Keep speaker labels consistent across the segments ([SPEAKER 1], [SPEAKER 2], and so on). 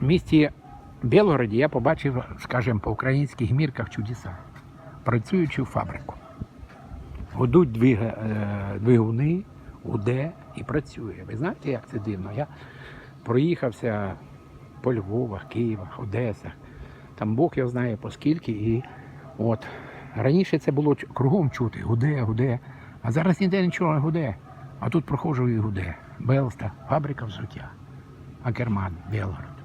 [SPEAKER 1] в місті Білгороді я побачив, скажімо, по українських мірках чудеса. Працюючу фабрику. Годуть е, двигуни, уде і працює. Ви знаєте, як це дивно? Я проїхався по Львовах, Києвах, Одесах. Там Бог його знає по скільки. І от раніше це було кругом чути, гуде, гуде. А зараз ніде нічого не гуде. А тут проходжу і гуде. Белста, фабрика взуття. Акерман, Білгород.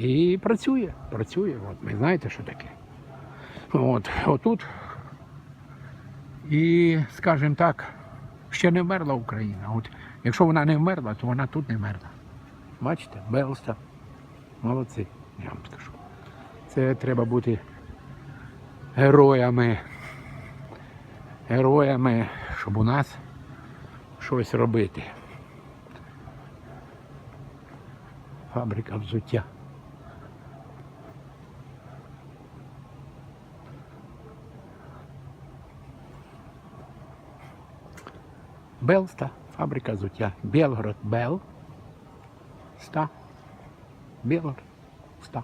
[SPEAKER 1] І працює, працює. От, ви знаєте, що таке. От, отут. І, скажімо так, ще не вмерла Україна. От, якщо вона не вмерла, то вона тут не вмерла. Бачите, Белста. Молодці, я вам скажу. Це треба бути героями. Героями, щоб у нас щось робити. Фабрика взуття. Белста, фабрика взуття. Білгород Бел. Ста. Білгород. Ста.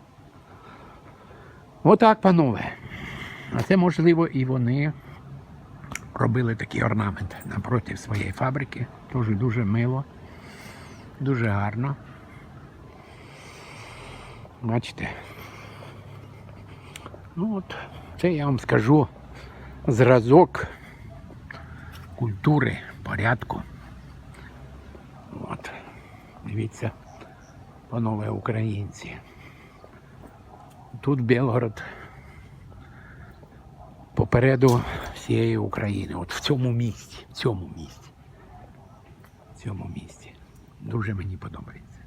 [SPEAKER 1] Отак, панове. А це можливо і вони робили такий орнамент напроти своєї фабрики. Дуже дуже мило, дуже гарно. Бачите. Ну от, це я вам скажу зразок культури, порядку. От. Дивіться, панове українці. Тут Білгород попереду всієї України. От в цьому місці, в цьому місці. В цьому місці. Дуже мені подобається.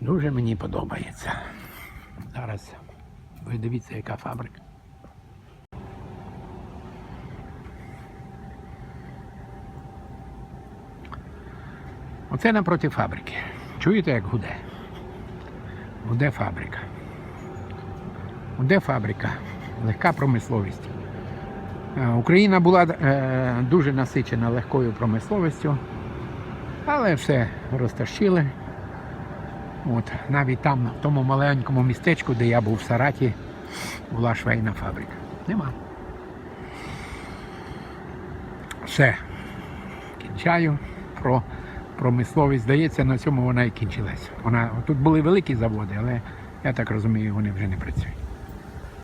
[SPEAKER 1] Дуже мені подобається. Зараз ви дивіться, яка фабрика. Оце напроти фабрики. Чуєте, як гуде? Гуде фабрика. Гуде фабрика. Легка промисловість. Е, Україна була е, дуже насичена легкою промисловістю, але все розтащили. От, навіть там, в тому маленькому містечку, де я був в Сараті, була швейна фабрика. Нема. Все. Кінчаю про промисловість. Здається, на цьому вона і кінчилась. Вона, тут були великі заводи, але я так розумію, вони вже не працюють.